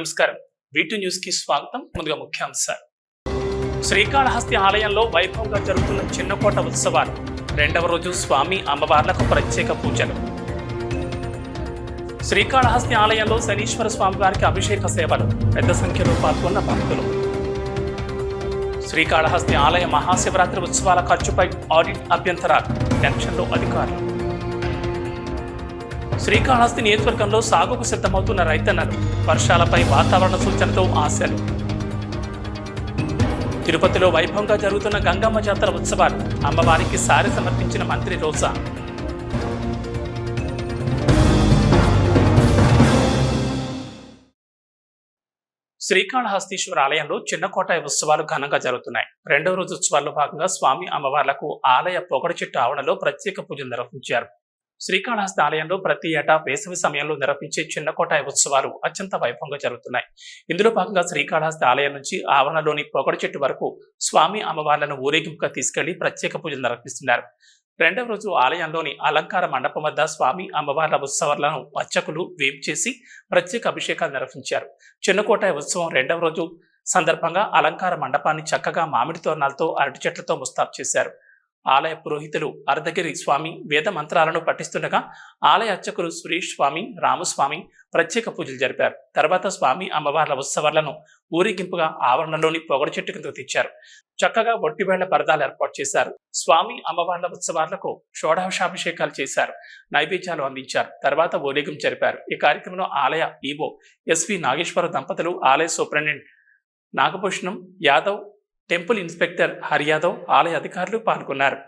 నమస్కారం. వీటి న్యూస్కి స్వాగతం. ముందుగా ముఖ్యాంశాలు. శ్రీకాళహస్తి ఆలయంలో వైభవంగా జరుగుతున్న చిన్నకోట ఉత్సవాలు. రెండవ రోజు స్వామి అమ్మవార్లకు ప్రత్యేక పూజలు. శ్రీకాళహస్తి ఆలయంలో శనీశ్వర స్వామివారికి అభిషేక సేవలు. పెద్ద సంఖ్యలో పాల్గొన్న భక్తులు. శ్రీకాళహస్తి ఆలయ మహాశివరాత్రి ఉత్సవాల ఖర్చుపై ఆడిట్ అభ్యంతరాలు. టెన్షన్లో అధికారులు. శ్రీకాళహస్తి నియోజకవర్గంలో సాగుకు సిద్ధమవుతున్న రైతన్నలు వర్షాలపై వాతావరణ సూచనతో ఆశలు. తిరుపతిలో వైభవంగా జరుగుతున్న గంగమ్మ జాతర ఉత్సవాలు అమ్మవారికి సారి సమర్పించిన మంత్రి రోజా. శ్రీకాళహస్తీశ్వర ఆలయంలో చిన్నకోట ఉత్సవాలు ఘనంగా జరుగుతున్నాయి. రెండవ రోజు ఉత్సవాల్లో భాగంగా స్వామి అమ్మవార్లకు ఆలయ పొగడ చెట్టు ఆవరణలో ప్రత్యేక పూజలు నిర్వహించారు. శ్రీకాళహస్తి ఆలయంలో ప్రతి ఏటా వేసవి సమయంలో నిర్వహించే చిన్నకోటాయ ఉత్సవాలు అత్యంత వైభవంగా జరుగుతున్నాయి. ఇందులో భాగంగా శ్రీకాళహస్తి ఆలయం నుంచి ఆవరణలోని పొగడ చెట్టు వరకు స్వామి అమ్మవార్లను ఊరేగింపుగా తీసుకెళ్ళి ప్రత్యేక పూజలు నిర్వహిస్తున్నారు. రెండవ రోజు ఆలయంలోని అలంకార మండపం వద్ద స్వామి అమ్మవార్ల ఉత్సవాలను అర్చకులు వేపు చేసి ప్రత్యేక అభిషేకాలు నిర్వహించారు. చిన్నకోటాయ ఉత్సవం రెండవ రోజు సందర్భంగా అలంకార మండపాన్ని చక్కగా మామిడి తోరణాలతో అరటి చెట్లతో ముస్తాబు చేశారు. ఆలయ పురోహితులు అర్ధగిరి స్వామి వేద మంత్రాలను పఠిస్తుండగా ఆలయ అర్చకులు సురేష్ స్వామి రామస్వామి ప్రత్యేక పూజలు జరిపారు. తర్వాత స్వామి అమ్మవార్ల ఉత్సవాలను ఊరేగింపుగా ఆవరణలోని పొగడు చెట్టు కిందకు తెచ్చారు. చక్కగా ఒట్టివేళ్ళ పరదాలు ఏర్పాటు చేశారు. స్వామి అమ్మవార్ల ఉత్సవాలకు షోడశాభిషేకాలు చేశారు. నైవేద్యాలు అందించారు. తర్వాత ఓలేగం జరిపారు. ఈ కార్యక్రమంలో ఆలయ ఈవో ఎస్వి నాగేశ్వర దంపతులు ఆలయ superintendent Nagabhushanam Yadav temple inspector Hariyadav ఆలయ అధికారులు పాల్గొన్నారు.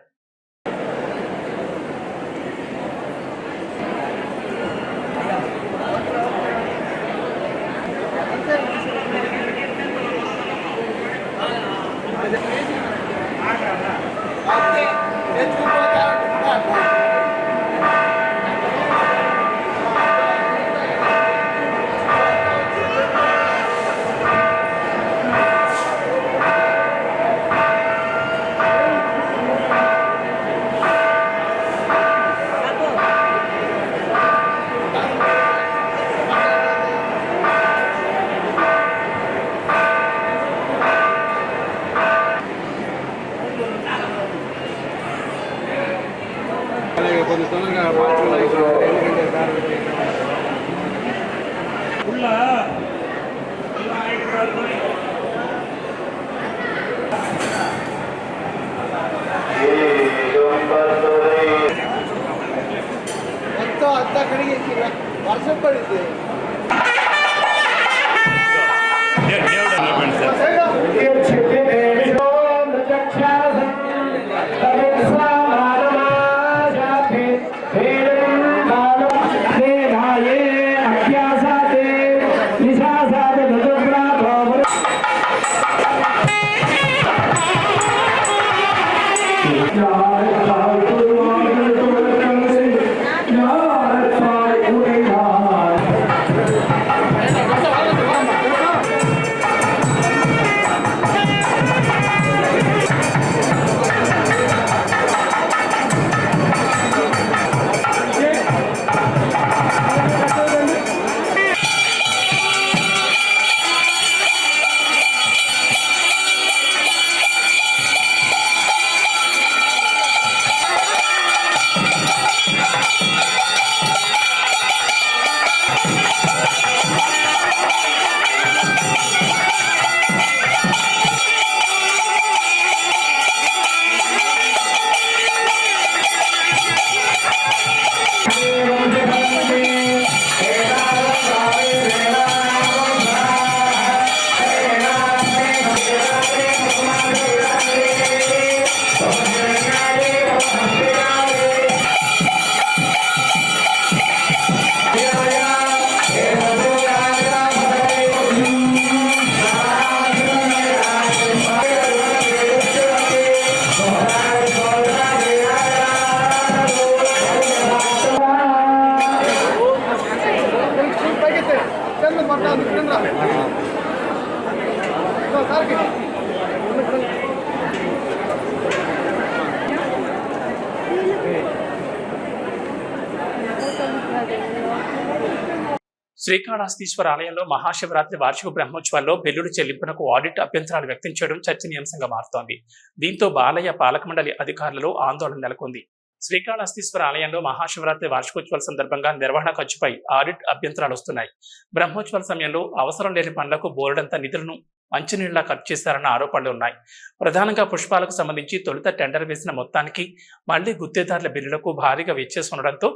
శ్రీకాళహస్తీశ్వర ఆలయంలో మహాశివరాత్రి వార్షిక బ్రహ్మోత్సవాల్లో బిల్లుల చెల్లింపునకు ఆడిట్ అభ్యంతరాలు వ్యక్తం చేయడం చర్చనీయాంశంగా మారుతోంది. దీంతో బాలయ్య పాలక మండలి అధికారులలో ఆందోళన నెలకొంది. శ్రీకాళహస్తీశ్వర ఆలయంలో మహాశివరాత్రి వార్షికోత్సవాల సందర్భంగా నిర్వహణ ఖర్చుపై ఆడిట్ అభ్యంతరాలు వస్తున్నాయి. బ్రహ్మోత్సవాల సమయంలో అవసరం లేని పనులకు బోర్డంత నిధులను మంచినీళ్ళ ఖర్చు చేశారన్న ఆరోపణలు ఉన్నాయి. ప్రధానంగా పుష్పాలకు సంబంధించి తొలుత టెండర్ వేసిన మొత్తానికి మళ్ళీ గుత్తేదారుల బిల్లులకు భారీగా వెచ్చేసి ఉండడంతో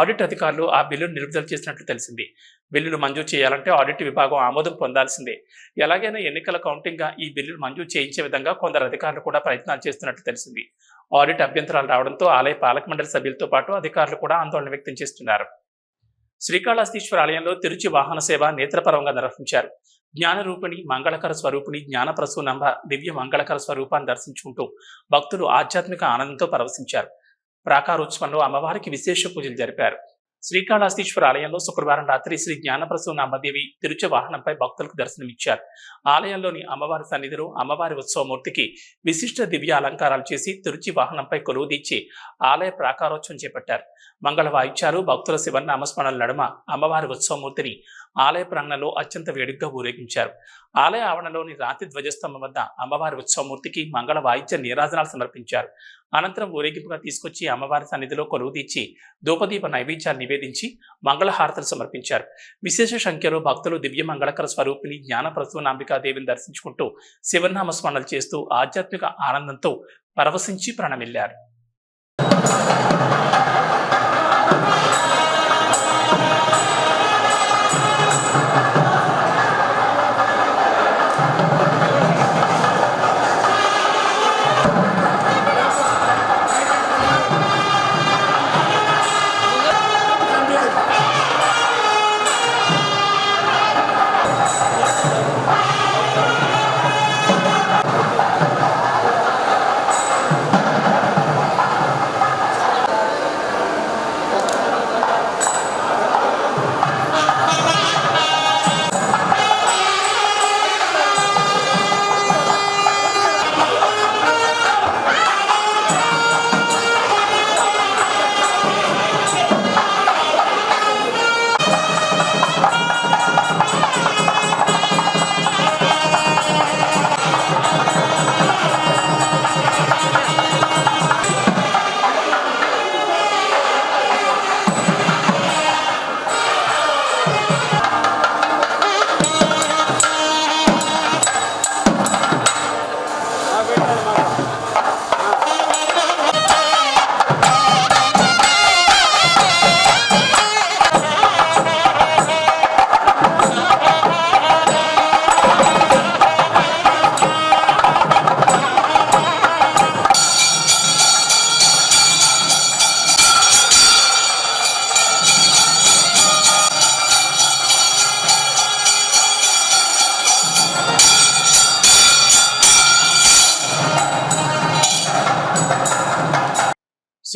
ఆడిట్ అధికారులు ఆ బిల్లును నిలుపుదల చేసినట్లు తెలిసింది. బిల్లులు మంజూరు చేయాలంటే ఆడిట్ విభాగం ఆమోదం పొందాల్సిందే. ఎలాగైనా ఎన్నికల కౌంటింగ్గా ఈ బిల్లులు మంజూరు చేయించే విధంగా కొందరు అధికారులు కూడా ప్రయత్నాలు చేస్తున్నట్లు తెలిసింది. ఆడిట్ అభ్యంతరాలు రావడంతో ఆలయ పాలక మండలి సభ్యులతో పాటు అధికారులు కూడా ఆందోళన వ్యక్తం చేస్తున్నారు. శ్రీకాళహస్తీశ్వర ఆలయంలో తిరుచి వాహన సేవ నేత్రపరంగా నిర్వహించారు. జ్ఞానరూపిణి మంగళకర స్వరూపిణి జ్ఞానప్రసూనంబ దివ్య మంగళకర స్వరూపాన్ని దర్శించుకుంటూ భక్తులు ఆధ్యాత్మిక ఆనందంతో పరవశించారు. ప్రాకారోత్సవంలో అమ్మవారికి విశేష పూజలు జరిపారు. శ్రీకాళహస్తీశ్వర ఆలయంలో శుక్రవారం రాత్రి శ్రీ జ్ఞానప్రసూన అమ్మదేవి తిరుచ వాహనంపై భక్తులకు దర్శనమిచ్చారు. ఆలయంలోని అమ్మవారి సన్నిధిలో అమ్మవారి ఉత్సవమూర్తికి విశిష్ట దివ్య అలంకారాలు చేసి తిరుచి వాహనంపై కొలువుదీర్చి ఆలయ ప్రాకారోత్సవం చేపట్టారు. మంగళ వాయిద్యాలు భక్తుల శివనామస్మరణల నడుమ అమ్మవారి ఉత్సవమూర్తిని ఆలయ ప్రాంగణంలో అత్యంత వేడుగ్గా ఊరేగించారు. ఆలయ ఆవరణలోని రాతి ధ్వజస్తంభం వద్ద అమ్మవారి ఉత్సవమూర్తికి మంగళ వాయిద్య నీరాజనాలు సమర్పించారు. అనంతరం ఊరేగింపుగా తీసుకొచ్చి అమ్మవారి సన్నిధిలో కొలువు తీర్చి ధూపదీప నైవేద్యాలు నివేదించి మంగళహారతలు సమర్పించారు. విశేష సంఖ్యలో భక్తులు దివ్య మంగళకర స్వరూపిణి జ్ఞాన ప్రసూనాంబికాదేవిని దర్శించుకుంటూ శివనామ స్మరణలు చేస్తూ ఆధ్యాత్మిక ఆనందంతో పరవశించి ప్రాణమిల్లారు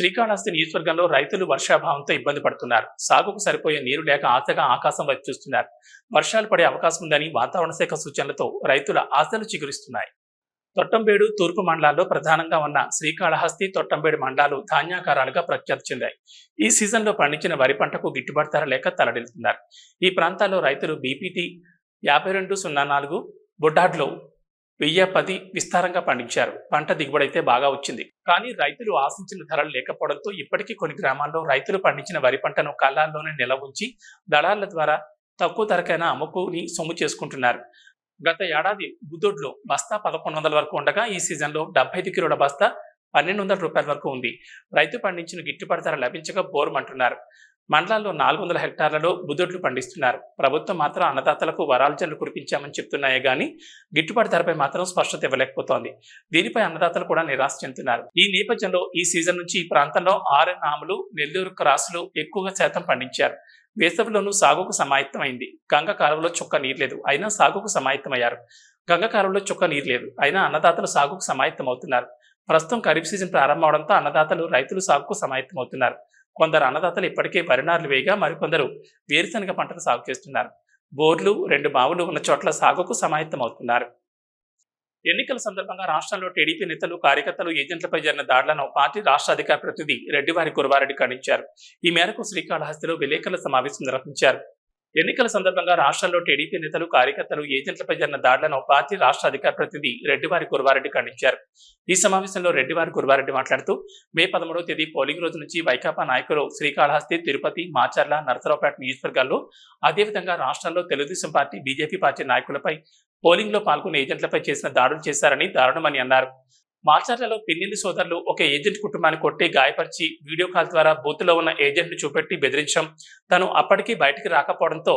శ్రీకాళహస్తి నియోజకవర్గంలో రైతులు వర్షాభావంతో ఇబ్బంది పడుతున్నారు. సాగుకు సరిపోయే నీరు లేక ఆశగా ఆకాశం వైపు చూస్తున్నారు. వర్షాలు పడే అవకాశం ఉందని వాతావరణ శాఖ సూచనలతో రైతుల ఆశలు చిగురిస్తున్నాయి. తొట్టంబేడు తూర్పు మండలాల్లో ప్రధానంగా ఉన్న శ్రీకాళహస్తి తొట్టంబేడు మండలాలు ధాన్యాకారాలుగా ప్రఖ్యాతి చెందాయి. ఈ సీజన్లో పండించిన వరి పంటకు గిట్టుబాటు ధర లేక తలడిల్తున్నారు ఈ ప్రాంతాల్లో రైతులు బీపీటీ యాభై రెండు సున్నా నాలుగు బుడ్డాడ్లో వెయ్యి పది విస్తారంగా పండించారు. పంట దిగుబడి అయితే బాగా వచ్చింది. కానీ రైతులు ఆశించిన ధరలు లేకపోవడంతో ఇప్పటికీ కొన్ని గ్రామాల్లో రైతులు పండించిన వరి పంటను కళ్ళాల్లోనే నిల్వ ఉంచి దళాల ద్వారా తక్కువ ధరకైనా అమ్ముకుని సొమ్ము చేసుకుంటున్నారు. గత ఏడాది బుద్ధుడ్లో బస్తా పదకొండు వందల వరకు ఉండగా ఈ సీజన్లో డెబ్బై ఐదు కిలోల బస్తా పన్నెండు వందల రూపాయల వరకు ఉంది. రైతు పండించిన గిట్టుబాటు ధర లభించక బోరుమంటున్నారు. మండలాల్లో నాలుగు వందల హెక్టార్లలో బుద్ధుడ్లు పండిస్తున్నారు. ప్రభుత్వం మాత్రం అన్నదాతలకు వరాల కురిపించామని చెప్తున్నాయే గానీ గిట్టుబాటు ధరపై మాత్రం స్పష్టత ఇవ్వలేకపోతోంది. దీనిపై అన్నదాతలు కూడా నిరాశ చెందుతున్నారు. ఈ నేపథ్యంలో ఈ సీజన్ నుంచి ఈ ప్రాంతంలో ఆర్ఎన్ ఆములు నెల్లూరు క్రాసులు ఎక్కువగా శాతం పండించారు. వేసవిలోనూ సాగుకు సమాయత్తమైంది. గంగ కాలువలో చుక్క నీరు లేదు అయినా సాగుకు సమాయత్తమయ్యారు. గంగ కాలువలో చుక్క నీరు లేదు అయినా అన్నదాతలు సాగుకు సమాయత్తమవుతున్నారు. ప్రస్తుతం ఖరీఫ్ సీజన్ ప్రారంభం అవడంతో అన్నదాతలు రైతులు సాగుకు సమాయత్తమవుతున్నారు. కొందరు అన్నదాతలు ఇప్పటికే వరినార్లు వేయగా మరికొందరు వేరుశనగ పంటను సాగు చేస్తున్నారు. బోర్లు రెండు బావులు ఉన్న చోట్ల సాగుకు సమాయత్తమవుతున్నారు. ఎన్నికల సందర్భంగా రాష్ట్రంలో టీడీపీ నేతలు కార్యకర్తలు ఏజెంట్లపై జరిగిన దాడులను పార్టీ రాష్ట్ర అధికార ప్రతినిధి రెడ్డివారి కురవారెడ్డి ఖండించారు. ఈ మేరకు శ్రీకాళహస్తిలో విలేకరుల సమావేశం నిర్వహించారు. ఎన్నికల సందర్భంగా రాష్ట్రంలో టీడీపీ నేతలు కార్యకర్తలు ఏజెంట్లపై జరిగిన దాడులను పార్టీ రాష్ట్ర అధికార ప్రతినిధి రెడ్డివారి గురువారెడ్డి ఖండించారు. ఈ సమావేశంలో రెడ్డివారి గురువారెడ్డి మాట్లాడుతూ మే పదమూడవ తేదీ పోలింగ్ రోజు నుంచి వైకాపా నాయకులు శ్రీకాళహస్తి తిరుపతి మాచర్ల నరసరావుపేట నియోజకవర్గాల్లో అదేవిధంగా రాష్ట్రంలో తెలుగుదేశం పార్టీ బీజేపీ పార్టీ నాయకులపై పోలింగ్లో పాల్గొన్న ఏజెంట్లపై చేసిన దాడులు చేశారని దారుణమని అన్నారు. మాచర్లలో పిన్నిలి సోదరులు ఒక ఏజెంట్ కుటుంబాన్ని కొట్టి గాయపరిచి వీడియో కాల్ ద్వారా బూత్లో ఉన్న ఏజెంట్ను చూపెట్టి బెదిరించడం తను అప్పటికి బయటికి రాకపోవడంతో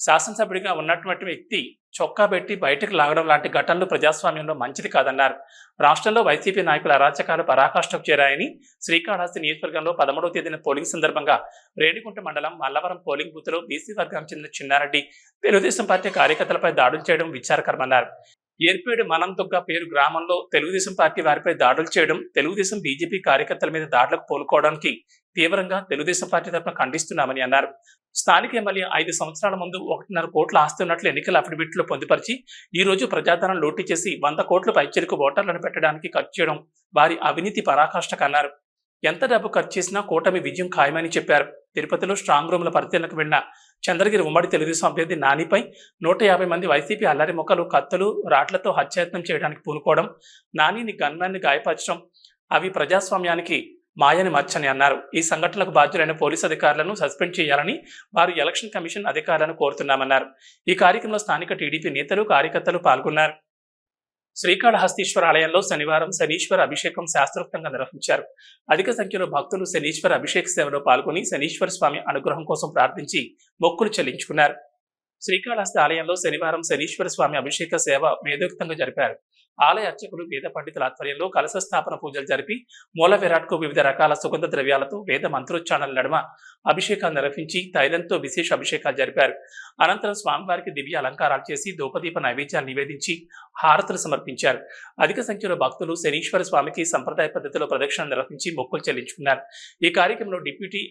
శాసనసభ్యుడిగా ఉన్నటువంటి వ్యక్తి చొక్కా పెట్టి బయటకు లాగడం లాంటి ఘటనలు ప్రజాస్వామ్యంలో మంచిది కాదన్నారు. రాష్ట్రంలో వైసీపీ నాయకుల అరాచకాలు పరాకాష్ఠకు చేరాయని శ్రీకాళహస్తి నియోజకవర్గంలో పదమూడవ తేదీన పోలింగ్ సందర్భంగా రేణిగుంట మండలం మల్లవరం పోలింగ్ బూత్లో బీసీ వర్గానికి చెందిన చిన్నారెడ్డి తెలుగుదేశం పార్టీ కార్యకర్తలపై దాడులు చేయడం విచారకరమన్నారు. ఏర్పేడు మనం మనందుగ్గ పేరు గ్రామంలో తెలుగుదేశం పార్టీ వారిపై దాడులు చేయడం తెలుగుదేశం బీజేపీ కార్యకర్తల మీద దాడులకు పోలుకోవడానికి తీవ్రంగా తెలుగుదేశం పార్టీ తరఫున ఖండిస్తున్నామని అన్నారు. స్థానిక ఎమ్మెల్యే ఐదు సంవత్సరాల ముందు ఒకటిన్నర కోట్ల ఆస్తి ఉన్నట్లు ఎన్నికల అఫిడవిట్లో పొందుపరిచి ఈ రోజు ప్రజాధనం లోటు చేసి వంద కోట్ల పైచలకు ఓటర్లను పెట్టడానికి ఖర్చు చేయడం వారి అవినీతి పరాకాష్ఠకన్నారు ఎంత డబ్బు ఖర్చు చేసినా కూటమి విజయం ఖాయమని చెప్పారు. తిరుపతిలో స్ట్రాంగ్ రూమ్ల పరిశీలనకు వెళ్ళిన చంద్రగిరి ఉమ్మడి తెలుగుదేశం అభ్యర్థి నానిపై నూట యాభై మంది వైసీపీ అల్లరి మొక్కలు కత్తులు రాట్లతో హత్యాయత్నం చేయడానికి పూనుకోవడం నానిని గన్మాన్ని గాయపరచడం అవి ప్రజాస్వామ్యానికి మాయని మచ్చని అన్నారు. ఈ సంఘటనలకు బాధ్యులైన పోలీసు అధికారులను సస్పెండ్ చేయాలని వారు ఎలక్షన్ కమిషన్ అధికారులను కోరుతున్నామన్నారు. ఈ కార్యక్రమంలో స్థానిక టీడీపీ నేతలు కార్యకర్తలు పాల్గొన్నారు. శ్రీకాళహస్తీశ్వర ఆలయంలో శనివారం శనీశ్వర అభిషేకం శాస్త్రోక్తంగా నిర్వహించారు. అధిక సంఖ్యలో భక్తులు శనీశ్వర అభిషేక సేవలో పాల్గొని శనీశ్వర స్వామి అనుగ్రహం కోసం ప్రార్థించి మొక్కులు చెల్లించుకున్నారు. శ్రీకాళహస్తి ఆలయంలో శనివారం శనీశ్వర స్వామి అభిషేక సేవ వేదోక్తంగా జరిపారు. ఆలయ అర్చకులు వేద పండితుల ఆధ్వర్యంలో కలశ స్థాపన పూజలు జరిపి మూల విరాట్కు వివిధ రకాల సుగంధ ద్రవ్యాలతో వేద మంత్రోచ్చారణల నడుమ అభిషేకాలు నిర్వహించి తైలంతో విశేష అభిషేకాలు జరిపారు. అనంతరం స్వామివారికి దివ్య అలంకారాలు చేసి దూపదీప నైవేద్యాలు నివేదించి హారతులు సమర్పించారు. అధిక సంఖ్యలో భక్తులు శనీశ్వర స్వామికి సంప్రదాయ పద్ధతిలో ప్రదక్షిణ నిర్వహించి మొక్కులు చెల్లించుకున్నారు. ఈ కార్యక్రమంలో deputy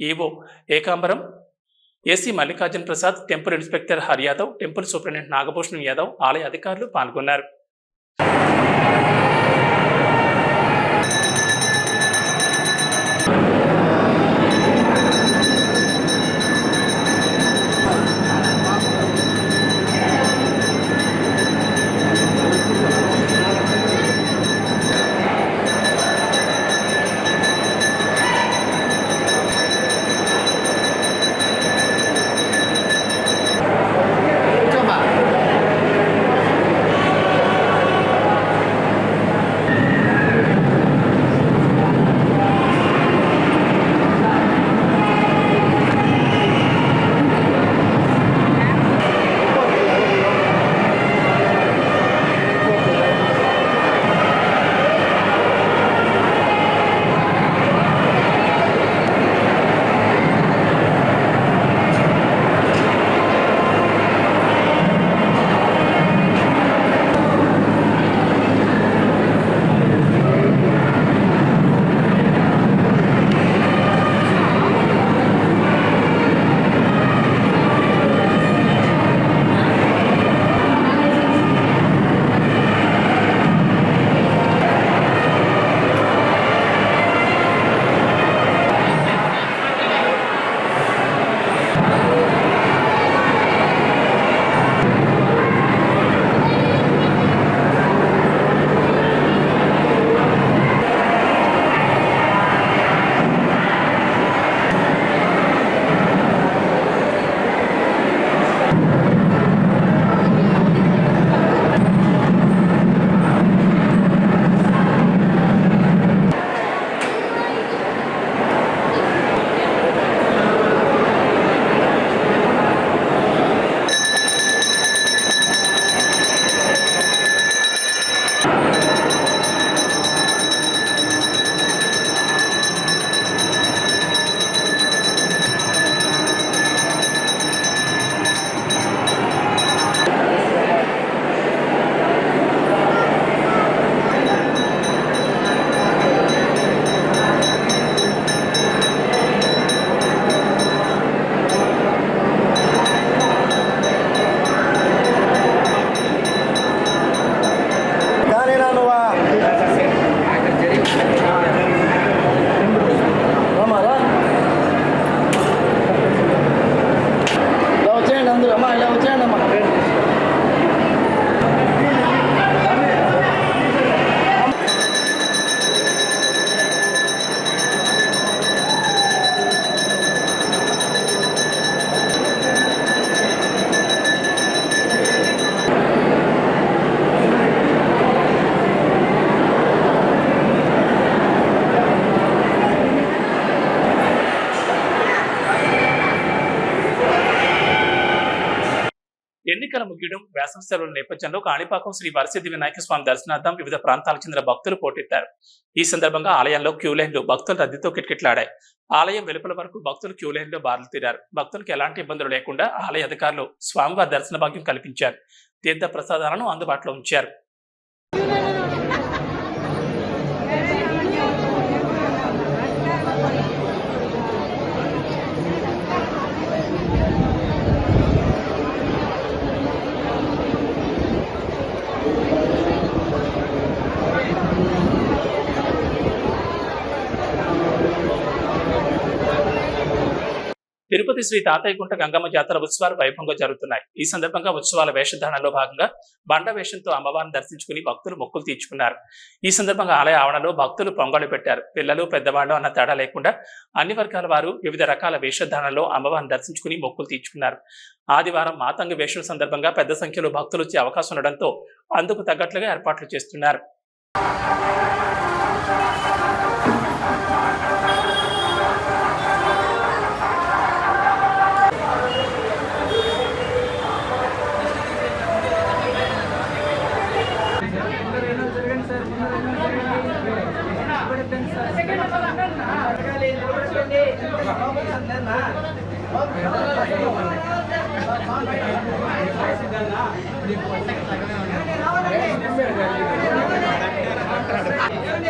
AEO Ekambaram AC Mallikarjuna Prasad temple inspector Hari Yadav temple superintendent Nagabhushanam Yadav ఆలయ అధికారులు పాల్గొన్నారు. ఎన్నికల ముగియడం వేసవి సెలవుల నేపథ్యంలో కాణిపాకం శ్రీ వరసిద్ధి వినాయక స్వామి దర్శనార్థం వివిధ ప్రాంతాలకు చెందిన భక్తులు పోటెత్తారు. ఈ సందర్భంగా ఆలయంలో క్యూ లైన్లు భక్తుల రద్దీతో కిటకిటలాడాయి. ఆలయం వెలుపల వరకు భక్తులు క్యూ లైన్లో బారులు తీరారు. భక్తులకు ఎలాంటి ఇబ్బందులు లేకుండా ఆలయ అధికారులు స్వామివారి దర్శన భాగ్యం కల్పించారు. తీర్థ ప్రసాదాలను అందుబాటులో ఉంచారు. తిరుపతి శ్రీ తాతయ్యగుంట గంగమ్మ జాతర ఉత్సవాలు వైభవంగా జరుగుతున్నాయి. ఈ సందర్భంగా ఉత్సవాల వేషధారణలో భాగంగా బండ వేషంతో అమ్మవారిని దర్శించుకుని భక్తులు మొక్కులు తీర్చుకున్నారు. ఈ సందర్భంగా ఆలయ ఆవరణలో భక్తులు పొంగలు పెట్టారు. పిల్లలు పెద్దవాళ్ళు అన్న తేడా లేకుండా అన్ని వర్గాల వారు వివిధ రకాల వేషధారణలో అమ్మవారిని దర్శించుకుని మొక్కులు తీర్చుకున్నారు. ఆదివారం మాతంగ వేషం సందర్భంగా పెద్ద సంఖ్యలో భక్తులు వచ్చే అవకాశం ఉండడంతో అందుకు తగ్గట్లుగా ఏర్పాట్లు చేస్తున్నారు.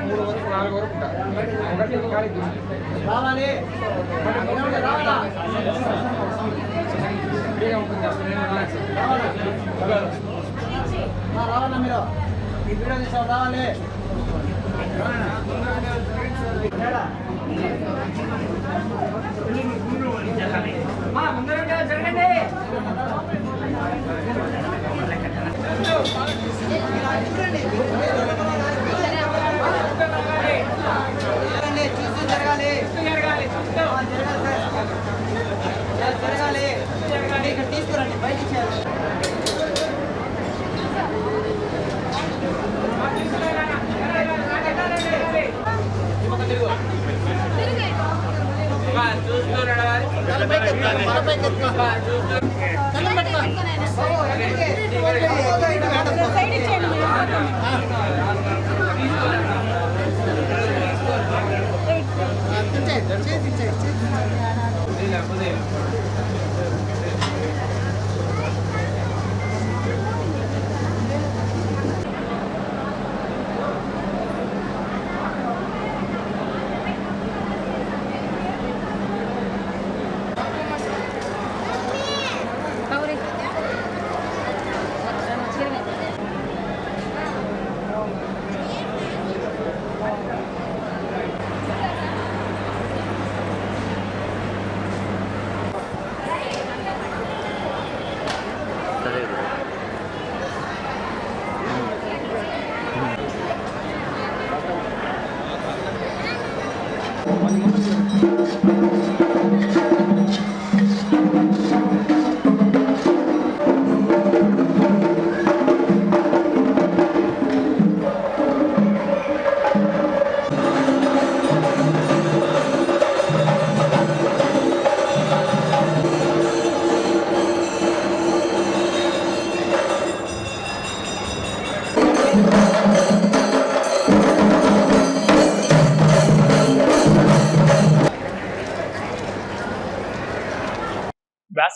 మూడు వరకు నాలుగు వరకు ఒకటి రావాలా మీరు రావాలి.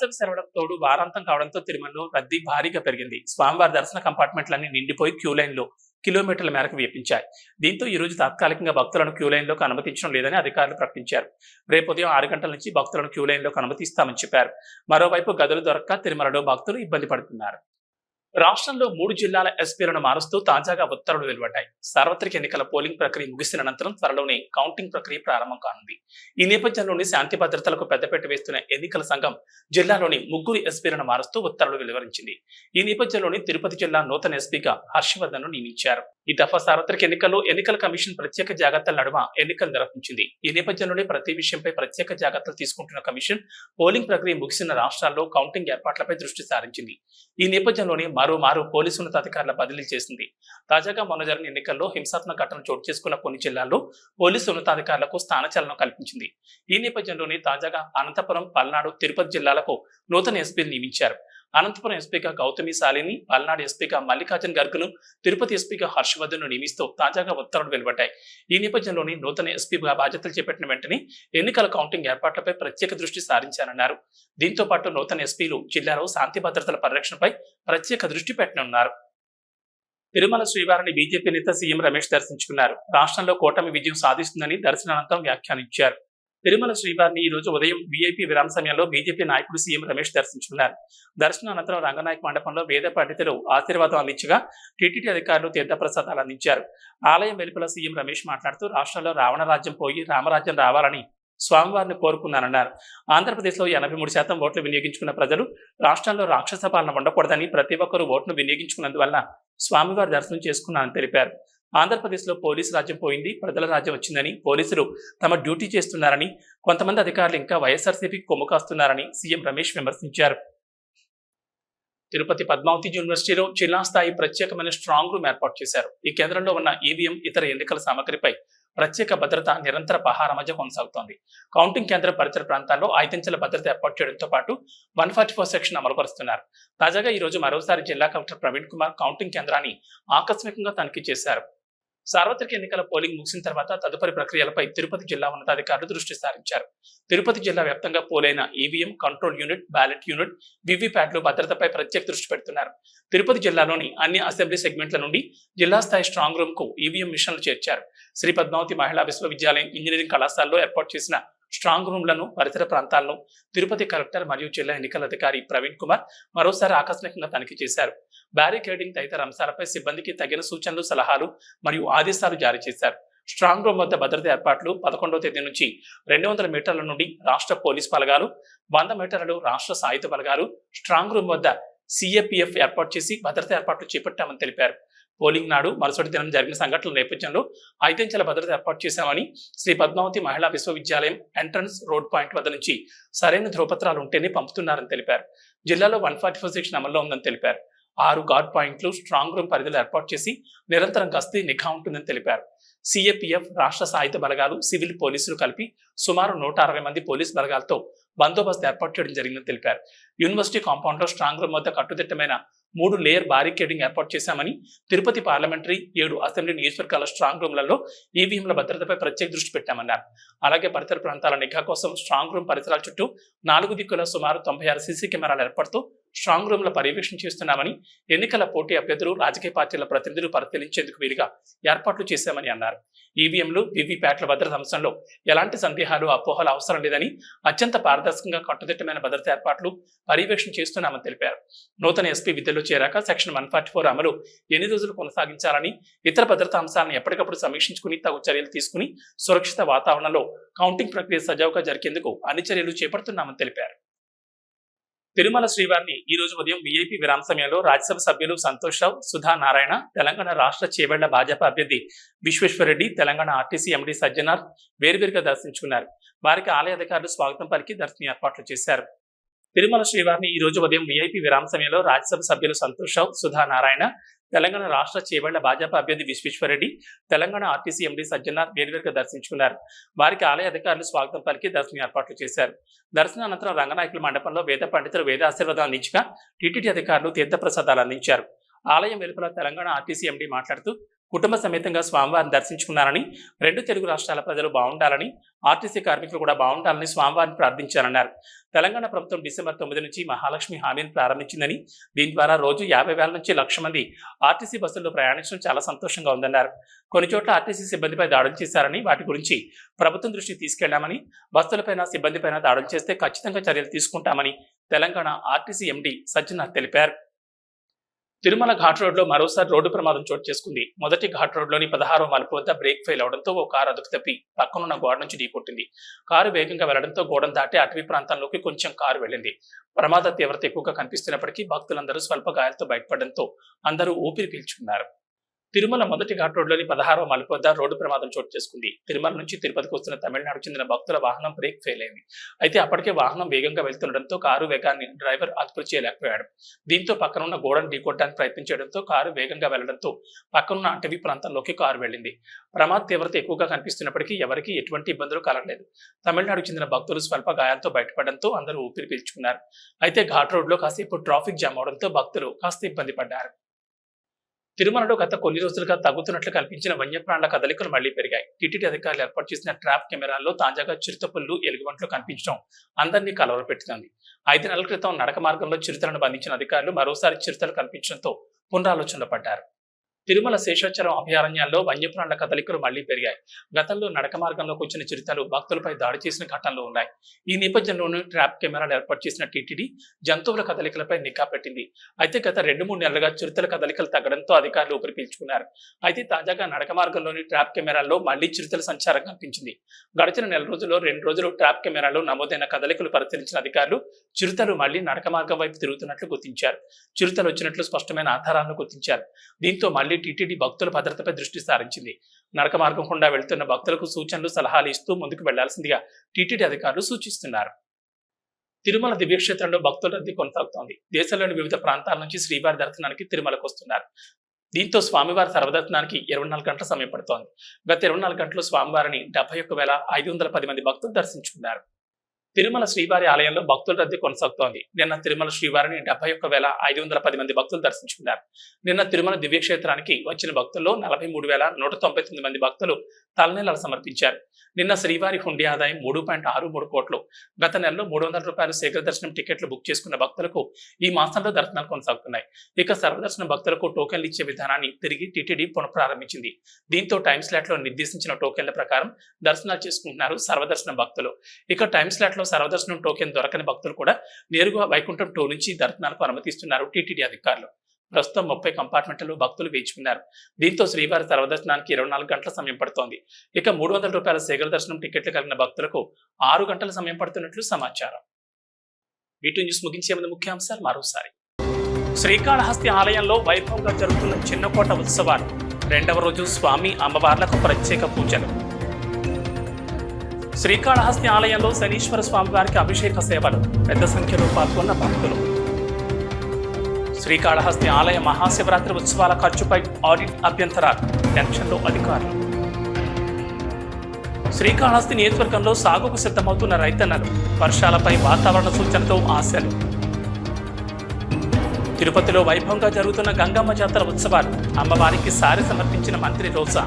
వేసవి సెలవులకు తోడు వారాంతం కావడంతో తిరుమలలో రద్దీ భారీగా పెరిగింది. స్వామివారి దర్శన కంపార్ట్మెంట్లన్నీ నిండిపోయి క్యూ లైన్లో కిలోమీటర్ల మేరకు వ్యాపించాయి. దీంతో ఈ రోజు తాత్కాలికంగా భక్తులను క్యూ లైన్లోకి అనుమతించడం లేదని అధికారులు ప్రకటించారు. రేపు ఉదయం ఆరు గంటల నుంచి భక్తులను క్యూ లైన్లోకి అనుమతిస్తామని చెప్పారు. మరోవైపు గదులు దొరక్క తిరుమలలో భక్తులు ఇబ్బంది పడుతున్నారు. రాష్ట్రంలో మూడు జిల్లాల ఎస్పీలను మారుస్తూ తాజాగా ఉత్తర్వులు వెలువడ్డాయి. సార్వత్రిక ఎన్నికల పోలింగ్ ప్రక్రియ ముగిసిన అనంతరం త్వరలోనే కౌంటింగ్ ప్రక్రియ ప్రారంభం కానుంది. ఈ నేపథ్యంలోని శాంతి భద్రతలకు పెద్దపీట వేస్తున్న ఎన్నికల సంఘం జిల్లాలోని ముగ్గురు ఎస్పీలను మారుస్తూ ఉత్తర్వులు వెలువరించింది. ఈ నేపథ్యంలోని తిరుపతి జిల్లా నూతన ఎస్పీగా హర్షవర్ధన్ నియమించారు. ఈ దఫా సార్వత్రిక ఎన్నికల్లో ఎన్నికల కమిషన్ ప్రత్యేక జాగ్రత్తల నడుమ ఎన్నికలు నిర్వహించింది. ఈ నేపథ్యంలోనే ప్రతి విషయంపై ప్రత్యేక జాగ్రత్తలు తీసుకుంటున్న కమిషన్ పోలింగ్ ప్రక్రియ ముగిసిన రాష్ట్రాల్లో కౌంటింగ్ ఏర్పాట్లపై దృష్టి సారించింది. ఈ నేపథ్యంలోనే మరోమారు పోలీసు ఉన్నతాధికారుల బదిలీ చేసింది. తాజాగా మొన్న జరిగిన ఎన్నికల్లో హింసాత్మక ఘటనలు చోటు చేసుకున్న కొన్ని జిల్లాల్లో పోలీసు ఉన్నతాధికారులకు స్థానచలనం కల్పించింది. ఈ నేపథ్యంలోనే తాజాగా అనంతపురం పల్నాడు తిరుపతి జిల్లాలకు నూతన ఎస్పీలు నియమించారు. అనంతపురం ఎస్పీగా గౌతమి సాలిని పల్నాడు ఎస్పీగా మల్లికార్జున్ గర్గ్ను తిరుపతి ఎస్పీగా హర్షవర్ధన్ను నియమిస్తూ తాజాగా ఉత్తర్వులు వెలువడ్డాయి. ఈ నేపథ్యంలోని నూతన ఎస్పీగా బాధ్యతలు చేపట్టిన వెంటనే ఎన్నికల కౌంటింగ్ ఏర్పాట్లపై ప్రత్యేక దృష్టి సారించారన్నారు దీంతో పాటు నూతన ఎస్పీలు జిల్లాలో శాంతి భద్రతల పరిరక్షణపై ప్రత్యేక దృష్టి పెట్టనున్నారు. తిరుమల శ్రీవారిని బీజేపీ నేత సీఎం రమేష్ దర్శించుకున్నారు. రాష్ట్రంలో కూటమి విజయం సాధిస్తుందని దర్శనానంతరం వ్యాఖ్యానించారు. తిరుమల శ్రీవారిని ఈ రోజు ఉదయం వీఐపీ విరామ సమయంలో బీజేపీ నాయకుడు సీఎం రమేష్ దర్శించుకున్నారు. దర్శనం అనంతరం రంగనాయక మండపంలో వేద పండితులు ఆశీర్వాదం అందించగా టీటీడీ అధికారులు తీర్థప్రసాదాలు అందించారు. ఆలయం వెలుపల సీఎం రమేష్ మాట్లాడుతూ రాష్ట్రంలో రావణ రాజ్యం పోయి రామరాజ్యం రావాలని స్వామివారిని కోరుకున్నానన్నారు. ఆంధ్రప్రదేశ్లో ఎనభై మూడు శాతం ఓట్లు వినియోగించుకున్న ప్రజలు రాష్ట్రంలో రాక్షస పాలన ఉండకూడదని ప్రతి ఒక్కరూ ఓట్ను వినియోగించుకున్నందువల్ల స్వామివారి దర్శనం చేసుకున్నానని తెలిపారు. ఆంధ్రప్రదేశ్లో పోలీసు రాజ్యం పోయింది ప్రజల రాజ్యం వచ్చిందని పోలీసులు తమ డ్యూటీ చేస్తున్నారని కొంతమంది అధికారులు ఇంకా వైఎస్ఆర్సీపీకి కొమ్ము కాస్తున్నారని సీఎం రమేష్ విమర్శించారు. తిరుపతి పద్మావతి యూనివర్సిటీలో జిల్లా స్థాయి ప్రత్యేకమైన స్ట్రాంగ్ రూమ్ ఏర్పాటు చేశారు. ఈ కేంద్రంలో ఉన్న ఈవీఎం ఇతర ఎన్నికల సామగ్రిపై ప్రత్యేక భద్రత నిరంతర పహార మధ్య కొనసాగుతోంది. కౌంటింగ్ కేంద్ర పరిసర ప్రాంతాల్లో ఐదంచెల భద్రత ఏర్పాటు చేయడంతో పాటు వన్ ఫార్టీ ఫోర్ సెక్షన్ అమలుపరుస్తున్నారు. తాజాగా ఈ రోజు మరోసారి జిల్లా కలెక్టర్ ప్రవీణ్ కుమార్ కౌంటింగ్ కేంద్రాన్ని ఆకస్మికంగా తనిఖీ చేశారు. సార్వత్రిక ఎన్నికల పోలింగ్ ముగిసిన తర్వాత తదుపరి ప్రక్రియలపై తిరుపతి జిల్లా ఉన్నతాధికారులు దృష్టి సారించారు. తిరుపతి జిల్లా వ్యాప్తంగా పోలైన EVM control unit ballot unit వివిప్యాట్లు భద్రతపై ప్రత్యేక దృష్టి పెడుతున్నారు. తిరుపతి జిల్లాలోని అన్ని అసెంబ్లీ సెగ్మెంట్ల నుండి జిల్లా స్థాయి స్ట్రాంగ్ రూమ్కు ఈవీఎం మిషన్లు చేర్చారు. శ్రీ పద్మావతి మహిళా విశ్వవిద్యాలయం ఇంజనీరింగ్ కళాశాలలో ఏర్పాటు చేసిన స్ట్రాంగ్ రూమ్లను పరిసర ప్రాంతాలను తిరుపతి కలెక్టర్ మరియు జిల్లా ఎన్నికల అధికారి ప్రవీణ్ కుమార్ మరోసారి ఆకస్మికంగా తనిఖీ చేశారు. బ్యారికేడింగ్ తదితర అంశాలపై సిబ్బందికి తగిన సూచనలు సలహాలు మరియు ఆదేశాలు జారీ చేశారు. స్ట్రాంగ్ రూమ్ వద్ద భద్రత ఏర్పాట్లు పదకొండవ తేదీ నుంచి రెండు వందల మీటర్ల నుండి రాష్ట్ర పోలీస్ బలగాలు వంద మీటర్లు రాష్ట్ర సాయుధ బలగాలు స్ట్రాంగ్ రూమ్ వద్ద సిఏపిఎఫ్ ఏర్పాటు చేసి భద్రత ఏర్పాట్లు చేపట్టామని తెలిపారు. పోలింగ్ నాడు మరుసటి దినం జరిగిన సంఘటనల నేపథ్యంలో ఐదంచెల భద్రత ఏర్పాటు చేశామని శ్రీ పద్మావతి మహిళా విశ్వవిద్యాలయం ఎంట్రన్స్ రోడ్ పాయింట్ వద్ద నుంచి సరైన ధ్రువపత్రాలు ఉంటేనే పంపుతున్నారని తెలిపారు. జిల్లాలో వన్ ఫార్టీ ఫోర్ సెక్షన్ అమల్లో ఉందని తెలిపారు. ఆరు గార్డ్ పాయింట్లు స్ట్రాంగ్ రూమ్ పరిధిలో ఏర్పాటు చేసి నిరంతరం గస్తీ నిఘా ఉంటుందని తెలిపారు. సిఏపిఎఫ్ రాష్ట్ర సాయుధ బలగాలు సివిల్ పోలీసులు కలిపి సుమారు నూట అరవై మంది పోలీస్ బలగాలతో బందోబస్తు ఏర్పాటు చేయడం జరిగిందని తెలిపారు. యూనివర్సిటీ కాంపౌండ్లో స్ట్రాంగ్ రూమ్ వద్ద కట్టుదిట్టమైన మూడు లేయర్ బారికేడింగ్ ఏర్పాటు చేశామని తిరుపతి పార్లమెంటరీ ఏడు అసెంబ్లీ నియోజకవర్గాల స్ట్రాంగ్ రూమ్లలో ఈవీఎంల భద్రతపై ప్రత్యేక దృష్టి పెట్టామన్నారు. అలాగే పరిసర ప్రాంతాల నిఘా కోసం స్ట్రాంగ్ రూమ్ పరిసరాల చుట్టూ నాలుగు దిక్కుల సుమారు తొంభై ఆరు సీసీ కెమెరాల ఏర్పాటుతో స్ట్రాంగ్ రూమ్ల పర్యవేక్షణ చేస్తున్నామని ఎన్నికల పోటీ అభ్యర్థులు రాజకీయ పార్టీల ప్రతినిధులు పరిశీలించేందుకు వీలుగా ఏర్పాట్లు చేశామని అన్నారు. ఈవీఎంలు వివిప్యాట్ల భద్రత అంశంలో ఎలాంటి సందేహాలు అపోహలు అవసరం లేదని అత్యంత పారదర్శకంగా కట్టుదిట్టమైన భద్రత ఏర్పాట్లు పర్యవేక్షణ చేస్తున్నామని తెలిపారు. నూతన ఎస్పీ విధుల్లో చేరాక సెక్షన్ వన్ ఫార్టీ ఫోర్ అమలు ఎన్ని రోజులు కొనసాగించాలని ఇతర భద్రతా అంశాలను ఎప్పటికప్పుడు సమీక్షించుకుని తగు చర్యలు తీసుకుని సురక్షిత వాతావరణంలో కౌంటింగ్ ప్రక్రియ సజావుగా జరిగేందుకు అన్ని చర్యలు చేపడుతున్నామని తెలిపారు. తిరుమల శ్రీవారిని ఈ రోజు ఉదయం వీఐపీ విరామ సమయంలో రాజ్యసభ సభ్యులు సంతోష్ రావు సుధా నారాయణ తెలంగాణ రాష్ట్ర చేబడిన భాజపా అభ్యర్థి విశ్వేశ్వరరెడ్డి తెలంగాణ ఆర్టీసీ ఎండీ సజ్జనార్ వేరువేరుగా దర్శించుకున్నారు. వారికి ఆలయ అధికారులు స్వాగతం పలికి దర్శన ఏర్పాట్లు చేశారు. తిరుమల శ్రీవారిని ఈ రోజు ఉదయం వీఐపీ విరామ సమయంలో రాజ్యసభ సభ్యులు సంతోష్ రావు సుధా నారాయణ తెలంగాణ రాష్ట్ర చేవెళ్ళ భాజపా అభ్యర్థి విశ్వేశ్వరరెడ్డి తెలంగాణ ఆర్టీసీ ఎండీ సజ్జనార్ వేరువేరుగా దర్శించుకున్నారు. వారికి ఆలయ అధికారులు స్వాగతం పలికి దర్శన ఏర్పాట్లు చేశారు. దర్శన అనంతరం రంగనాయకుల మండపంలో వేద పండితులు వేదాశీర్వాదం అందించగా టీటీడీ అధికారులు తీర్థప్రసాదాలు అందించారు. ఆలయం వెలుపల తెలంగాణ ఆర్టీసీ ఎండీ మాట్లాడుతూ కుటుంబ సమేతంగా స్వామివారిని దర్శించుకున్నారని రెండు తెలుగు రాష్ట్రాల ప్రజలు బాగుండాలని ఆర్టీసీ కార్మికులు కూడా బాగుండాలని స్వామివారిని ప్రార్థించారన్నారు. తెలంగాణ ప్రభుత్వం డిసెంబర్ తొమ్మిది నుంచి మహాలక్ష్మి హామీని ప్రారంభించిందని దీని ద్వారా రోజు యాభై వేల నుంచి లక్ష మంది ఆర్టీసీ బస్సుల్లో ప్రయాణించడం చాలా సంతోషంగా ఉందన్నారు. కొన్ని చోట్ల ఆర్టీసీ సిబ్బందిపై దాడులు చేశారని వాటి గురించి ప్రభుత్వం దృష్టికి తీసుకెళ్ళామని బస్సులపైన సిబ్బందిపైన దాడులు చేస్తే ఖచ్చితంగా చర్యలు తీసుకుంటామని తెలంగాణ ఆర్టీసీ ఎండీ సజ్జనార్ తెలిపారు. తిరుమల ఘాట్ రోడ్లో మరోసారి రోడ్డు ప్రమాదం చోటు చేసుకుంది. మొదటి ఘాట్ రోడ్లోని పదహారో మలుపు వద్ద బ్రేక్ ఫెయిల్ అవడంతో ఓ కారు అదుపు తప్పి పక్కనున్న గోడ నుంచి ఢీకొట్టింది కారు వేగంగా వెళ్ళడంతో గోడను దాటి అటవీ ప్రాంతంలోకి కొంచెం కారు వెళ్ళింది. ప్రమాద తీవ్రత ఎక్కువగా కనిపిస్తున్నప్పటికీ భక్తులందరూ స్వల్ప గాయాలతో బయటపడడంతో అందరూ ఊపిరి పీల్చుకున్నారు. తిరుమల మొదటి ఘాట్ రోడ్లోని పదహారవ మలుపు వద్ద రోడ్డు ప్రమాదం చోటు చేసుకుంది. తిరుమల నుంచి తిరుపతికి వస్తున్న తమిళనాడు చెందిన భక్తుల వాహనం బ్రేక్ ఫెయిల్ అయింది. అయితే అప్పటికే వాహనం వేగంగా వెళ్తుండడంతో కారు వేగాన్ని డ్రైవర్ అదుపు చేయలేకపోయాడు దీంతో పక్కనున్న గోడను ఢీకొట్టడానికి ప్రయత్నించడంతో కారు వేగంగా వెళ్ళడంతో పక్కనున్న అటవీ ప్రాంతంలోకి కారు వెళ్ళింది. ప్రమాద తీవ్రత ఎక్కువగా కనిపిస్తున్నప్పటికీ ఎవరికీ ఎటువంటి ఇబ్బందులు కలగలేదు. తమిళనాడు చెందిన భక్తులు స్వల్ప గాయాలతో బయటపడడంతో అందరూ ఊపిరి పీల్చుకున్నారు. అయితే ఘాట్ రోడ్లో కాసేపు ట్రాఫిక్ జామ్ అవడంతో భక్తులు కాస్త ఇబ్బంది పడ్డారు. తిరుమలలో గత కొన్ని రోజులుగా తగ్గుతున్నట్లు కనిపించిన వన్యప్రాణుల కదలికలు మళ్ళీ పెరిగాయి. టిటిడి అధికారులు ఏర్పాటు చేసిన ట్రాప్ కెమెరాల్లో తాజాగా చిరుతపుల్లు ఎలుగుబంట్లు కనిపించడం అందరినీ కలవరపెడుతోంది ఐదు నెలల క్రితం నడక మార్గంలో చిరుతలను బంధించిన అధికారులు మరోసారి చిరుతలు కనిపించడంతో పునరాలోచనలు పడ్డారు. తిరుమల శేషాచలం అభయారణ్యాల్లో వన్యప్రాణుల కదలికలు మళ్ళీ పెరిగాయి. గతంలో నడక మార్గంలోకి వచ్చిన చిరుతలు భక్తులపై దాడి చేసిన ఘటనలు ఉన్నాయి. ఈ నేపథ్యంలోనూ ట్రాప్ కెమెరాలు ఏర్పాటు చేసిన టీటీడీ జంతువుల కదలికలపై నిఘా పెట్టింది. అయితే గత రెండు మూడు నెలలుగా చిరుతల కదలికలు తగ్గడంతో అధికారులు ఊపిరి పీల్చుకున్నారు. అయితే తాజాగా నడక మార్గంలోని ట్రాప్ కెమెరాల్లో మళ్ళీ చిరుతల సంచారం కనిపించింది. గడిచిన నెల రోజుల్లో రెండు రోజులు ట్రాప్ కెమెరాలో నమోదైన కదలికలు పరిశీలించిన అధికారులు చిరుతలు మళ్ళీ నడక మార్గం వైపు తిరుగుతున్నట్లు గుర్తించారు. చిరుతలు వచ్చినట్లు స్పష్టమైన ఆధారాలను గుర్తించారు. దీంతో మళ్ళీ టీటీడీ భక్తుల భద్రతపై దృష్టి సారించింది. నడక మార్గం గుండా వెళ్తున్న భక్తులకు సూచనలు సలహాలు ఇస్తూ ముందుకు వెళ్ళాల్సిందిగా టీటీడీ అధికారులు సూచిస్తున్నారు. తిరుమల దివ్యక్షేత్రంలో భక్తుల రద్దీ కొనసాగుతోంది. దేశంలోని వివిధ ప్రాంతాల నుంచి శ్రీవారి దర్శనానికి తిరుమలకు వస్తున్నారు. దీంతో స్వామివారి సర్వదర్శనానికి ఇరవై నాలుగు గంటల సమయం పడుతోంది. గత ఇరవై నాలుగు గంటలు స్వామివారిని డెబ్బై ఒక్క వేల ఐదు వందల పది మంది భక్తులు దర్శించుకున్నారు. తిరుమల శ్రీవారి ఆలయంలో భక్తుల రద్దీ కొనసాగుతోంది. నిన్న తిరుమల శ్రీవారిని డెబ్బై ఒక్క వేల ఐదు వందల పది మంది భక్తులు దర్శించుకున్నారు. నిన్న తిరుమల దివ్యక్షేత్రానికి వచ్చిన భక్తుల్లో నలభై మూడు వేల నూట తొంభై తొమ్మిది మంది భక్తులు తలనీలాలు సమర్పించారు. నిన్న శ్రీవారి హుండీ ఆదాయం మూడు పాయింట్ ఆరు మూడు కోట్లు. గత నెలలో మూడు వందల రూపాయలు శీఘ్ర దర్శనం టికెట్లు బుక్ చేసుకున్న భక్తులకు ఈ మాసంలో దర్శనాలు కొనసాగుతున్నాయి. ఇక సర్వదర్శన భక్తులకు టోకెన్లు ఇచ్చే విధానాన్ని తిరిగి టీటీడీ పునఃప్రారంభించింది. దీంతో టైం స్లాట్లో నిర్దేశించిన టోకెన్ల ప్రకారం దర్శనాలు చేసుకుంటున్నారు సర్వదర్శన భక్తులు. ఇక టైం స్లాట్లో లో సర్వదర్శనం టోకెన్ దొరకని భక్తులు కూడా నేరుగా వైకుంఠం టూ నుంచి దర్శనాలకు అనుమతిస్తున్నారు టీటీడీ అధికారులు. ప్రస్తుతం ముప్పై కంపార్ట్మెంట్లు భక్తులు వేయించుకున్నారు. దీంతో శ్రీవారి సర్వదర్శనానికి ఇరవై నాలుగు గంటల సమయం పడుతోంది. ఇక మూడు వందల రూపాయల శీఘ్ర దర్శనం టికెట్లు కలిగిన భక్తులకు ఆరు గంటల సమయం పడుతున్నట్లు సమాచారం. వీటి న్యూస్ ముగించే ముందు ముఖ్యాంశాలు మరోసారి. శ్రీకాళహస్తి ఆలయంలో వైభవంగా జరుగుతున్న చిన్నకోట ఉత్సవాలు. రెండవ రోజు స్వామి అమ్మవార్లకు ప్రత్యేక పూజలు. శ్రీకాళహస్తి ఆలయంలో శనీశ్వర స్వామివారికి అభిషేక సేవలు. పెద్ద సంఖ్యలో పాల్గొన్న భక్తులు. శ్రీకాళహస్తి ఆలయ మహాశివరాత్రి ఉత్సవాల ఖర్చుపై ఆడిట్ అభ్యంతరాలు టెన్షన్లో అధికారులు. శ్రీకాళహస్తి నియోజకవర్గంలో సాగుకు సిద్ధమవుతున్న రైతన్నలు వర్షాలపై వాతావరణ సూచనతో ఆశలు. తిరుపతిలో వైభవంగా జరుగుతున్న గంగమ్మ జాతర ఉత్సవాలు అమ్మవారికి సారి సమర్పించిన మంత్రి రోజా.